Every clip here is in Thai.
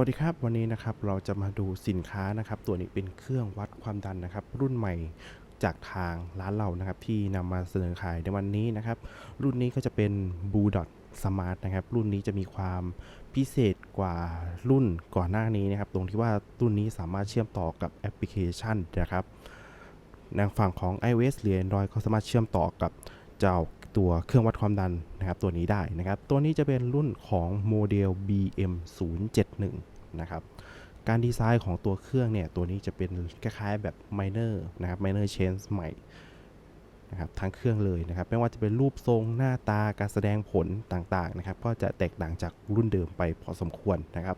วัสดีครับวันนี้นะครับเราจะมาดูสินค้านะครับ ตัวนี้เป็นเครื่องวัดความดันนะครับ รุ่นใหม่จากทางร้านเรานะครับ ที่นำมาเสนอขายในวันนี้นะครับ รุ่นนี้ก็จะเป็น b l u e Dot Smart นะครับ รุ่นนี้จะมีความพิเศษกว่ารุ่นก่อนหน้านี้นะครับ ตรงที่ว่ารุ่นนี้สามารถเชื่อมต่อกับแอปพลิเคชันนะครับในฝั่งของ iOS หรือ Android ก็สามารถเชื่อมต่อกับเจ้า ตัวเครื่องวัดความดันนะครับตัวนี้ได้นะครับตัวนี้จะเป็นรุ่นของโมเดล BM 071 นะครับการดีไซน์ของตัวเครื่องเนี่ยตัวนี้จะเป็นคล้ายๆแบบ minor นะครับ minor change ใหม่นะครับทั้งเครื่องเลยนะครับไม่ว่าจะเป็นรูปทรงหน้าตาการแสดงผลต่างๆนะครับก็จะแตกต่างจากรุ่นเดิมไปพอสมควรนะครับ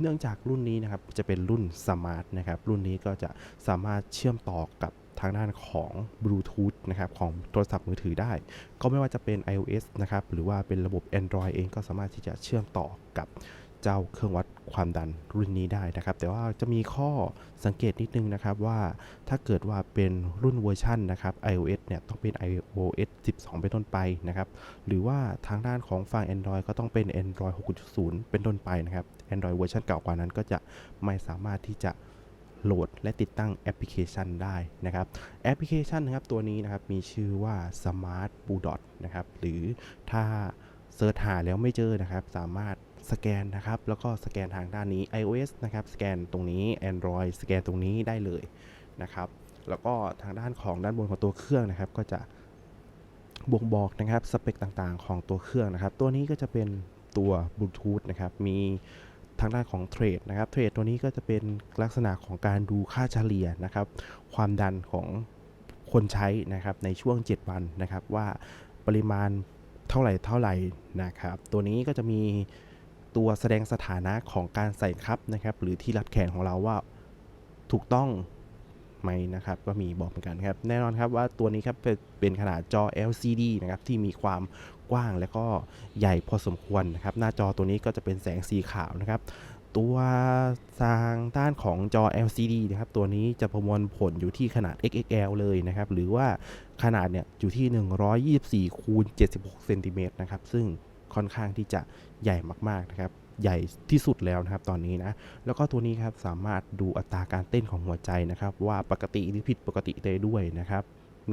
เนื่องจากรุ่นนี้นะครับจะเป็นรุ่นสมาร์ทนะครับรุ่นนี้ก็จะสามารถเชื่อมต่อกับ ทางด้านของบลูทูธนะครับของโทรศัพท์มือถือได้ ก็ไม่ว่าจะเป็น iOS นะครับหรือว่าเป็นระบบ Android เองก็สามารถที่จะเชื่อมต่อกับเจ้าเครื่องวัดความดันรุ่นนี้ได้นะครับ แต่ว่าจะมีข้อสังเกตนิดนึงนะครับว่าถ้าเกิดว่าเป็นรุ่นเวอร์ชันนะครับ iOS เนี่ยต้องเป็น iOS 12 เป็นต้นไปนะครับ หรือว่าทางด้านของฝั่ง Android ก็ต้องเป็น Android 6.0 เป็นต้นไปนะครับ Android เวอร์ชันเก่ากว่านั้นก็จะไม่สามารถที่จะ โหลดและติดตั้งแอปพลิเคชันได้นะครับ แอปพลิเคชันนะครับตัวนี้นะครับมีชื่อว่า Smart b u Dot นะครับหรือถ้าเสิร์ชหาแล้วไม่เจอนะครับ สามารถสแกนนะครับ แล้วก็สแกนทางด้านนี้ iOS นะครับ สแกนตรงนี้ Android สแกนตรงนี้ได้เลยนะครับ แล้วก็ทางด้านของด้านบนของตัวเครื่องนะครับ ก็จะบ่งบอกนะครับสเปคต่างๆ ของตัวเครื่องนะครับ ตัวนี้ก็จะเป็นตัวบลูทูธนะครับ มี ทางด้านของเทรดนะครับ เทรดตัวนี้ก็จะเป็นลักษณะของการดูค่าเฉลี่ยนะครับ ความดันของคนใช้นะครับในช่วง 7 วันนะครับ ว่าปริมาณเท่าไหร่เท่าไหร่นะครับ ตัวนี้ก็จะมีตัวแสดงสถานะของการใส่คับนะครับ หรือที่รัดแขนของเราว่าถูกต้อง ไหมนะครับก็มีบอกเหมือนกันครับแน่นอนครับว่าตัวนี้ครับเป็นขนาดจอ LCD นะครับที่มีความกว้างและก็ใหญ่พอสมควรนะครับหน้าจอตัวนี้ก็จะเป็นแสงสีขาวนะครับตัวทางด้านของจอ LCD นะครับ ตัวนี้จะประมวลผลอยู่ที่ขนาด XXL เลยนะครับ หรือว่าขนาดเนี่ยอยู่ที่ 124คูณ76เซนติเมตรนะครับ ซึ่งค่อนข้างที่จะใหญ่มาก ๆ นะครับ ใหญ่ที่สุดแล้วนะครับตอนนี้นะแล้วก็ตัวนี้ครับสามารถดูอัตราการเต้นของหัวใจนะครับว่าปกติหรือผิดปกติได้ด้วยนะครับ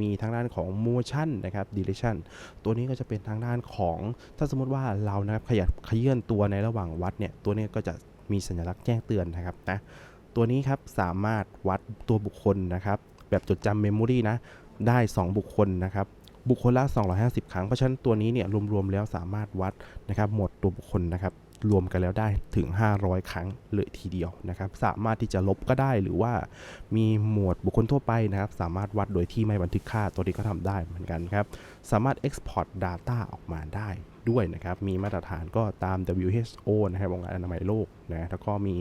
มีทางด้านของ motion นะครับ direction ตัวนี้ก็จะเป็นทางด้านของถ้าสมมติว่าเรานะครับขยับขยื่นตัวในระหว่างวัดเนี่ยตัวนี้ก็จะมีสัญลักษณ์แจ้งเตือนนะครับนะตัวนี้ครับสามารถวัดตัวบุคคลนะครับแบบจดจำเมมโมรีนะได้ 2 บุคคลนะครับบุคคลละ 250 ครั้ง เพราะฉะนั้นตัวนี้เนี่ยรวมๆแล้วสามารถวัดนะครับหมดตัวบุคคลนะครับ รวมกันแล้วได้ถึง 500 ครั้งเลยทีเดียวนะครับ สามารถที่จะลบก็ได้หรือว่ามีหมวดบุคคลทั่วไปนะครับ สามารถวัดโดยที่ไม่บันทึกค่าตัวนี้ก็ทำได้เหมือนกันครับ สามารถ Export Data ออกมาได้ ด้วยนะครับ มีมาตรฐานก็ตาม WHO นะครับองค์การอนามัยโลกนะแล้วก็มี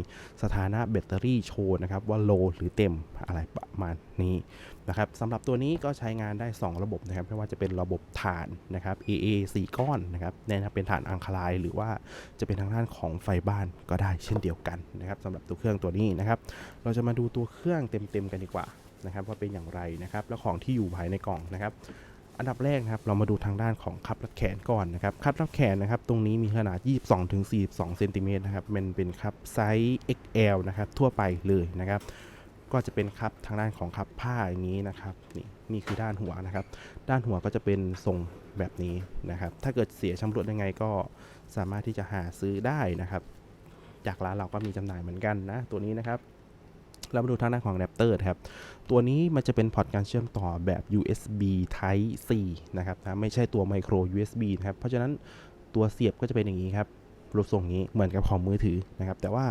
สถานะแบตเตอรี่โชว์นะครับ ว่าโลหรือเต็มอะไรประมาณนี้นะครับสำหรับตัวนี้ก็ใช้งานได้ 2 ระบบนะครับไม่ว่าจะเป็นระบบฐานนะครับ AA 4 ก้อนนะครับแนะนำเป็นฐานอังคลายหรือว่าจะเป็นทางด้านของไฟบ้านก็ได้เช่นเดียวกันนะครับสำหรับตัวเครื่องตัวนี้นะครับ เราจะมาดูตัวเครื่องเต็มๆกันดีกว่านะครับว่าเป็นอย่างไรนะครับ แล้วของที่อยู่ภายในกล่องนะครับ อันดับแรกนะครับเรามาดูทางด้านของคับรัดแขนก่อนนะครับคับรัดแขนนะครับตรงนี้มีขนาด 22ถึง42เซนติเมตรนะครับเป็นเป็นคับไซส์ XL นะครับทั่วไปเลยนะครับก็จะเป็นคับทางด้านของคับผ้าอย่างนี้นะครับนี่นี่คือด้านหัวนะครับ ด้านหัวก็จะเป็นทรงแบบนี้นะครับ ถ้าเกิดเสียชำรุดยังไงก็สามารถที่จะหาซื้อได้นะครับ จากร้านเราก็มีจำหน่ายเหมือนกันนะตัวนี้นะครับ เรามาดูทางด้านของแรปเตอร์ครับ ตัวนี้มันจะเป็นพอร์ตการเชื่อมต่อแบบ USB Type C นะครับนะไม่ใช่ตัว Micro USB นะครับ เพราะฉะนั้นตัวเสียบก็จะเป็นอย่างนี้ครับ รูปทรงนี้เหมือนกับของมือถือนะครับ แต่ว่า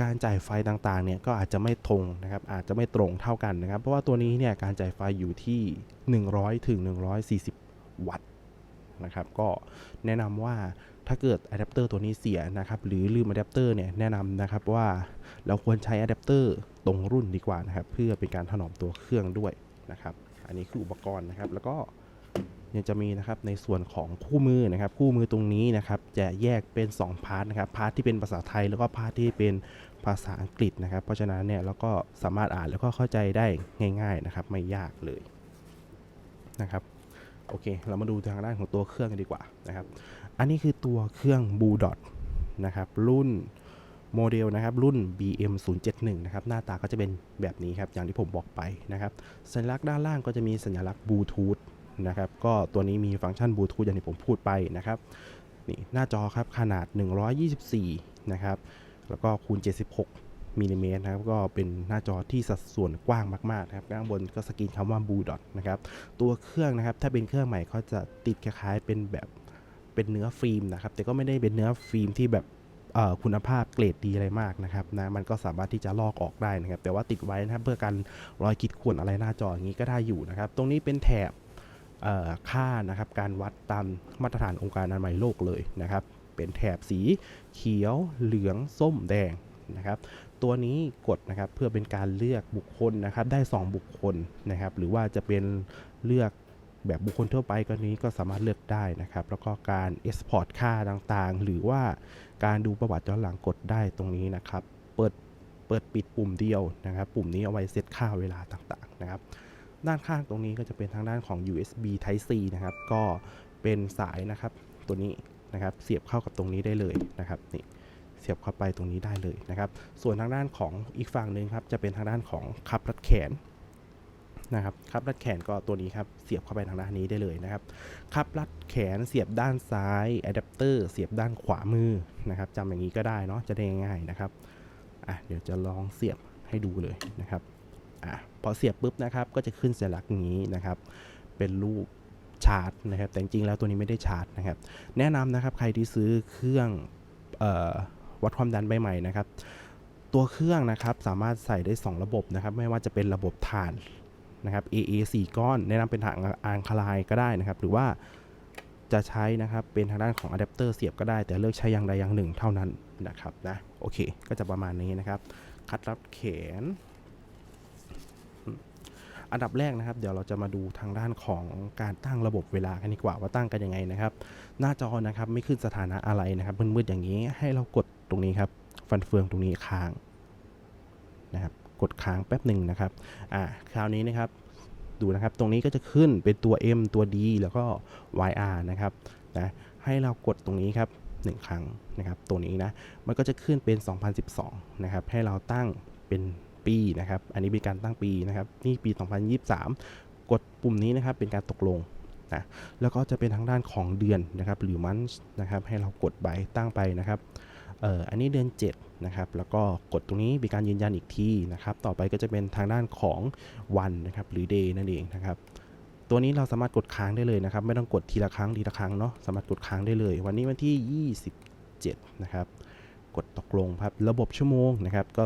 การจ่ายไฟต่างๆ เนี่ยก็อาจจะไม่ตรงนะครับ อาจจะไม่ตรงเท่ากันนะครับ เพราะว่าตัวนี้เนี่ยการจ่ายไฟอยู่ที่ 100ถึง140 วัตต์นะครับ ก็แนะนำว่า ถ้าเกิดอะแดปเตอร์ตัวนี้เสียนะครับหรือลืมอะแดปเตอร์เนี่ยแนะนำนะครับว่าเราควรใช้อะแดปเตอร์ตรงรุ่นดีกว่านะครับเพื่อเป็นการถนอมตัวเครื่องด้วยนะครับอันนี้คืออุปกรณ์นะครับแล้วก็ยังจะมีนะครับในส่วนของคู่มือนะครับ คู่มือตรงนี้นะครับจะแยกเป็น 2 พาร์ทนะครับพาร์ทที่เป็นภาษาไทยแล้วก็พาร์ทที่เป็นภาษาอังกฤษนะครับ เพราะฉะนั้นเนี่ยเราก็สามารถอ่านแล้วก็เข้าใจได้ง่าย ๆนะครับ ไม่ยากเลยนะครับโอเค เรามาดูทางด้านของตัวเครื่องกันดีกว่านะครับ อันนี้คือตัวเครื่อง b l u e Dot นะครับรุ่นโมเดลนะครับรุ่น BM 071นะครับหน้าตาก็จะเป็นแบบนี้ครับอย่างที่ผมบอกไปนะครับสัญลักษณ์ด้านล่างก็จะมีสัญลักษณ์บลูทูธนะครับก็ตัวนี้มีฟังก์ชันบลูทูธอย่างที่ผมพูดไปนะครับนี่หน้าจอครับขนาด 124นะครับแล้วก็คูณ 76มิลลิเมตรนะครับก็เป็นหน้าจอที่สัดส่วนกว้างมากๆนะครับข้างบนก็สกรีนคำว่า Blue Dot นะครับตัวเครื่องนะครับถ้าเป็นเครื่องใหม่เขาจะติดคล้ายๆเป็นแบบ เป็นเนื้อฟิล์มนะครับ แต่ก็ไม่ได้เป็นเนื้อฟิล์มที่แบบคุณภาพเกรดดีอะไรมากนะครับนะมันก็สามารถที่จะลอกออกได้นะครับ แต่ว่าติดไว้นะครับเพื่อกันรอยขีดข่วนอะไรหน้าจออย่างนี้ก็ได้อยู่นะครับ ตรงนี้เป็นแถบค่านะครับ การวัดตามมาตรฐานองค์การอนามัยโลกเลยนะครับ เป็นแถบสีเขียวเหลืองส้มแดงนะครับ ตัวนี้กดนะครับเพื่อเป็นการเลือกบุคคลนะครับ ได้ 2 บุคคลนะครับ หรือว่าจะเป็นเลือก แบบบุคคลทั่วไปก็นี้ก็สามารถเลือกได้นะครับ แล้วก็การ export ค่าต่างๆ หรือว่าการดูประวัติย้อนหลังกดได้ตรงนี้นะครับ เปิดเปิดปิดปุ่มเดียวนะครับ ปุ่มนี้เอาไว้เซตค่าเวลาต่างๆนะครับ ด้านข้างตรงนี้ก็จะเป็นทางด้านของ USB Type C นะครับ ก็เป็นสายนะครับตัวนี้นะครับ เสียบเข้ากับตรงนี้ได้เลยนะครับนี่เสียบเข้าไปตรงนี้ได้เลยนะครับ ส่วนทางด้านของอีกฝั่งหนึ่งครับจะเป็นทางด้านของคับรัดแขน นะครับคับรัดแขนก็ตัวนี้ครับเสียบเข้าไปทางด้านนี้ได้เลยนะครับครับรัดแขนเสียบด้านซ้ายอะแดปเตอร์เสียบด้านขวามือนะครับจำอย่างนี้ก็ได้เนาะจะได้ง่ายนะครับอะเดี๋ยวจะลองเสียบให้ดูเลยนะครับอะพอเสียบปุ๊บนะครับก็จะขึ้นสัญลักษณ์นี้นะครับเป็นรูปชาร์จนะครับแต่จริงๆแล้วตัวนี้ไม่ได้ชาร์จนะครับแนะนำนะครับใครที่ซื้อเครื่องออวัดความดันใบใหม่นะครับ ตัวเครื่องนะครับสามารถใส่ได้ 2 ระบบนะครับ ไม่ว่าจะเป็นระบบถ่าน นะครับ AA 4 ก้อน แนะนำเป็นถ่านอังคลายก็ได้นะครับ หรือว่าจะใช้นะครับเป็นทางด้านของอะแดปเตอร์เสียบก็ได้ แต่เลือกใช้อย่างใดอย่างหนึ่งเท่านั้นนะครับนะโอเค ก็จะประมาณนี้นะครับ คัดรับแขน อันดับแรกนะครับ เดี๋ยวเราจะมาดูทางด้านของการตั้งระบบเวลากันดีกว่าว่าตั้งกันยังไงนะครับ หน้าจอนะครับไม่ขึ้นสถานะอะไรนะครับมืดๆอย่างนี้ให้เรากดตรงนี้ครับ ฟันเฟืองตรงนี้ค้าง นะครับ กดค้างแป๊บหนึ่งนะครับ อ่า คราวนี้นะครับ ดูนะครับ ตรงนี้ก็จะขึ้นเป็นตัว M ตัว D แล้วก็ YR นะครับ นะ ให้เรากดตรงนี้ครับหนึ่งครั้งนะครับ ตัวนี้นะ มันก็จะขึ้นเป็น 2012 นะครับ ให้เราตั้งเป็นปีนะครับ อันนี้เป็นการตั้งปีนะครับ นี่ปี 2023 กดปุ่มนี้นะครับ เป็นการตกลงนะแล้วก็จะเป็นทางด้านของเดือนนะครับ หรือมันนะครับ ให้เรากดใบตั้งไปนะครับ อ่ออันนี้เดือน7นะครับแล้วก็กดตรงนี้เป็นการยืนยันอีกทีนะครับต่อไปก็จะเป็นทางด้านของวันนะครับหรือ day นั่นเองนะครับตัวนี้เราสามารถกดค้างได้เลยนะครับ ไม่ต้องกดทีละครั้งทีละครั้งเนาะสามารถกดค้างได้เลย วันนี้วันที่ 27 นะครับ กดตกลงครับระบบชั่วโมงนะครับ ก็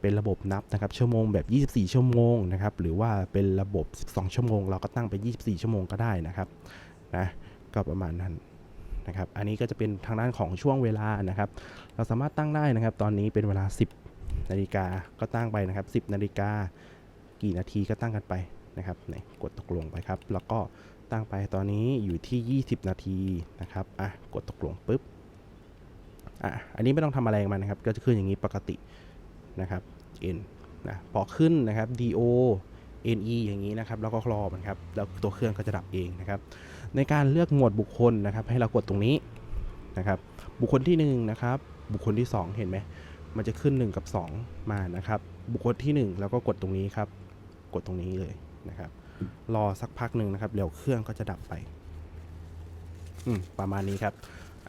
เป็นระบบนับนะครับชั่วโมงแบบ 24 ชั่วโมงนะครับหรือว่าเป็นระบบ 12 ชั่วโมง เราก็ตั้งไป 24 ชั่วโมงก็ได้นะครับนะก็ประมาณนั้น นะครับ อันนี้ก็จะเป็นทางด้านของช่วงเวลานะครับ เราสามารถตั้งได้นะครับ ตอนนี้เป็นเวลา 10 นาฬิกาก็ตั้งไปนะครับ 10 นาฬิกากี่นาทีก็ตั้งกันไปนะครับนี่กดตกลงไปครับ แล้วก็ตั้งไปตอนนี้อยู่ที่ 20 นาทีนะครับ อะ กดตกลงปุ๊บ อะ อันนี้ไม่ต้องทำอะไรกับมันนะครับ ก็จะขึ้นอย่างนี้ปกตินะครับ N นะ พอขึ้นนะครับ DO NE อย่างนี้นะครับ แล้วก็รอมันครับ แล้วตัวเครื่องก็จะดับเองนะครับ ในการเลือกหมวดบุคคลนะครับ ให้เรากดตรงนี้นะครับ บุคคลที่1นะครับบุคคลที่ 2 เห็นไหมมันจะขึ้น 1 กับ 2 มานะครับ บุคคลที่ 1 แล้วก็กดตรงนี้ครับ กดตรงนี้เลยนะครับ รอสักพักหนึ่งนะครับเดี๋ยวเครื่องก็จะดับไปอืมประมาณนี้ครับ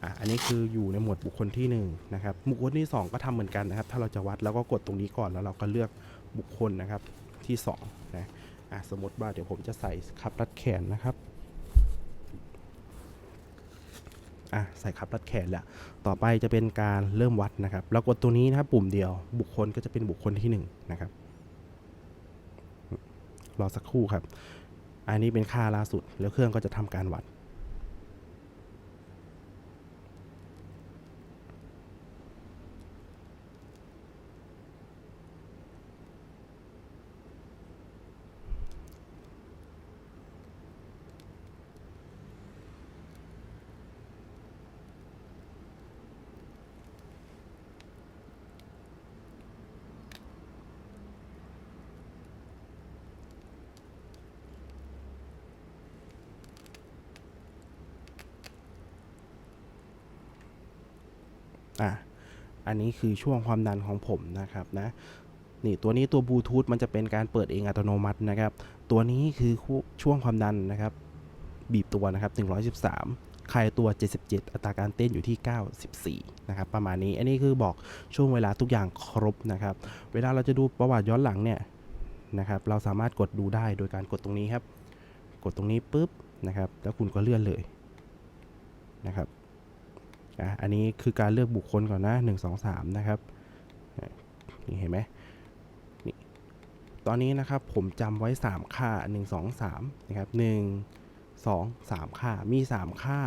อะอันนี้คืออยู่ในหมวดบุคคลที่1นงนะครับบุคคลที่ 2 ก็ทำเหมือนกันนะครับ ถ้าเราจะวัดแล้วก็กดตรงนี้ก่อนแล้วเราก็เลือกบุคคลนะครับที่2นะอะสมมติว่าเดี๋ยวผมจะใส่คับรัดแขนนะครับ อะใส่คับรัดแขนแล้วต่อไปจะเป็นการเริ่มวัดนะครับเรากดตัวนี้นะครับปุ่มเดียวบุคคลก็จะเป็นบุคคลที่หนึ่งนะครับ รอสักครู่ครับ อันนี้เป็นค่าล่าสุดแล้วเครื่องก็จะทำการวัด อะอันนี้คือช่วงความดันของผมนะครับนะนี่ตัวนี้ตัวบลูทูธมันจะเป็นการเปิดเองอัตโนมัตินะครับ ตัวนี้คือช่วงความดันนะครับ บีบตัวนะครับ 113คลายตัว 77 อัตราการเต้นอยู่ที่ 94 นะครับ ประมาณนี้ อันนี้คือบอกช่วงเวลาทุกอย่างครบนะครับ เวลาเราจะดูประวัติย้อนหลังเนี่ยนะครับ เราสามารถกดดูได้โดยการกดตรงนี้ครับ กดตรงนี้ปุ๊บนะครับ แล้วคุณก็เลื่อนเลยนะครับ อะอันนี้คือการเลือกบุคคลก่อนนะ1 2 3 นะครับนี่เห็นไหมนี่ตอนนี้นะครับผมจำไว้ 3 ค่า 1 2 3 นะครับ 1 2 3 ค่ามี 3 ค่า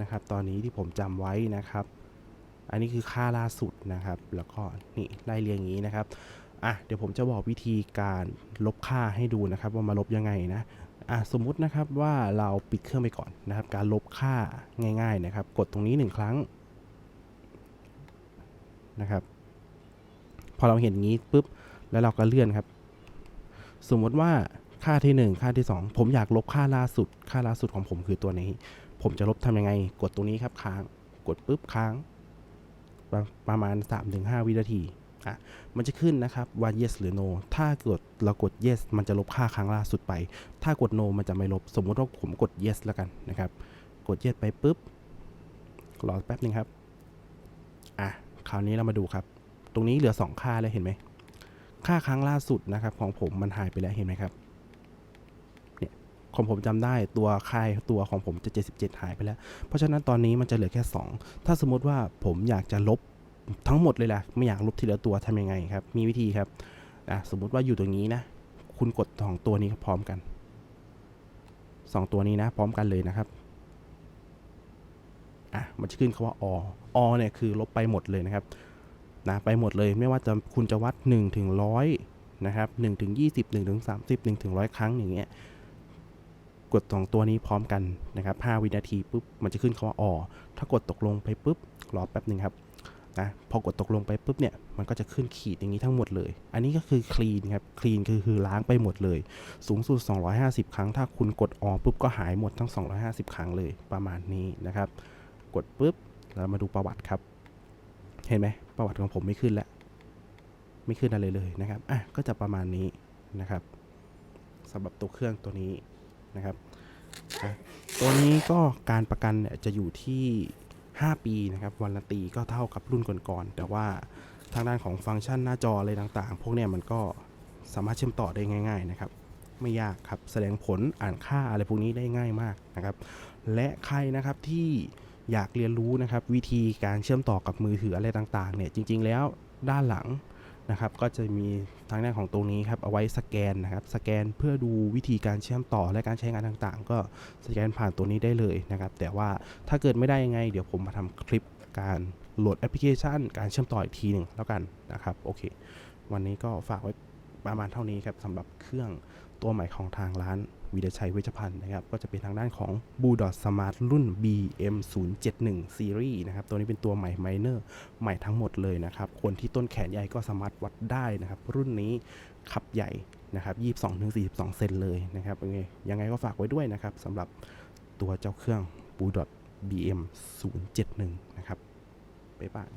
นะครับ ตอนนี้ที่ผมจำไว้นะครับ อันนี้คือค่าล่าสุดนะครับ แล้วก็นี่ไล่เรียงอย่างนี้นะครับอะเดี๋ยวผมจะบอกวิธีการลบค่าให้ดูนะครับ ว่ามาลบยังไงนะ อะสมมุตินะครับว่าเราปิดเครื่องไปก่อนนะครับ การลบค่าง่ายๆนะครับ กดตรงนี้หนึ่งครั้งนะครับ พอเราเห็นงี้ปุ๊บแล้วเราก็เลื่อนครับ สมมติว่าค่าที่ 1 ค่าที่ 2 ผมอยากลบค่าล่าสุด ค่าล่าสุดของผมคือตัวนี้ ผมจะลบทำยังไง กดตรงนี้ครับค้าง กดปุ๊บค้าง ประประมาณ 3-5 วินาที อะมันจะขึ้นนะครับว่า yes หรือ no ถ้ากดเรากด yes มันจะลบค่าครั้งล่าสุดไป ถ้ากด no มันจะไม่ลบ สมมุติว่าผมกด yes แล้วกันนะครับ กด yes ไปปุ๊บ รอแป๊บนึงครับ อะ คราวนี้เรามาดูครับ ตรงนี้เหลือ 2 ค่าแล้วเห็นไหม ค่าครั้งล่าสุดนะครับของผมมันหายไปแล้วเห็นไหมครับเนี่ยของผมจำได้ตัวค่ายตัวของผมจะ 77 หายไปแล้ว เพราะฉะนั้นตอนนี้มันจะเหลือแค่ 2 ถ้าสมมติว่าผมอยากจะลบ ทั้งหมดเลยล่ะ ไม่อยากลบทีละตัวทำยังไงครับ มีวิธีครับอะสมมุติว่าอยู่ตรงนี้นะ คุณกดสองตัวนี้พร้อมกัน2ตัวนี้นะ พร้อมกันเลยนะครับอะมันจะขึ้นคาว่าออเนี่ยคือลบไปหมดเลยนะครับนะไปหมดเลยไม่ว่าจะคุณจะวัด1ถึง100นะครับ1ถึง20 1ถึง30 1ถึง100 ครั้งอย่างเงี้ยกดสองตัวนี้พร้อมกันนะครับ5วินาทีปุ๊บมันจะขึ้นคำว่าออถ้ากดตกลงไปปุ๊บรอแป๊บหนึ่งครับ นะพอกดตกลงไปปุ๊บเนี่ยมันก็จะขึ้นขีดอย่างนี้ทั้งหมดเลย อันนี้ก็คือคลีนครับคลีนคือคือล้างไปหมดเลย สูงสุด 250 ครั้ง ถ้าคุณกดออกปุ๊บก็หายหมดทั้ง 250 ครั้งเลยประมาณนี้นะครับ กดปุ๊บเรามาดูประวัติครับ เห็นไหมประวัติของผมไม่ขึ้นแล้ว ไม่ขึ้นอะไรเลยนะครับอะก็จะประมาณนี้นะครับสำหรับตัวเครื่องตัวนี้นะครับตัวนี้ก็การประกันเนี่ยจะอยู่ที่ 5 ปีนะครับวันละตีก็เท่ากับรุ่นก่อนๆแต่ว่าทางด้านของฟังก์ชันหน้าจออะไรต่างๆ พวกเนี้ยมันก็สามารถเชื่อมต่อได้ง่าย ๆ นะครับ ไม่ยากครับแสดงผลอ่านค่าอะไรพวกนี้ได้ง่ายมากนะครับ และใครนะครับที่อยากเรียนรู้นะครับวิธีการเชื่อมต่อกับมือถืออะไรต่างๆเนี่ยจริง ๆ แล้วด้านหลัง นะครับก็จะมีทางด้านของตรงนี้ครับเอาไว้สแกนนะครับสแกนเพื่อดูวิธีการเชื่อมต่อและการใช้งานต่างๆ ก็สแกนผ่านตัวนี้ได้เลยนะครับแต่ว่าถ้าเกิดไม่ได้ยังไง เดี๋ยวผมมาทำคลิปการโหลดแอปพลิเคชัน การเชื่อมต่ออีกทีหนึ่งแล้วกันนะครับโอเค วันนี้ก็ฝากไว้ ประมาณเท่านี้ครับสำหรับเครื่องตัวใหม่ของทางร้านวิดชัยเวชพันธ์นะครับ ก็จะเป็นทางด้านของ b l u e Smart รุ่น BM 0 7 1 Series นะครับ ตัวนี้เป็นตัวใหม่ไมเนอร์ใหม่ทั้งหมดเลยนะครับ คนที่ต้นแขนใหญ่ก็สามารถวัดได้นะครับ รุ่นนี้ขับใหญ่นะครับ22-42 เซนเลยนะครับยังไงก็ฝากไว้ด้วยนะครับสำหรับตัวเจ้าเครื่อง b l u e BM 0 7 1 นะครับบ๊ายบาย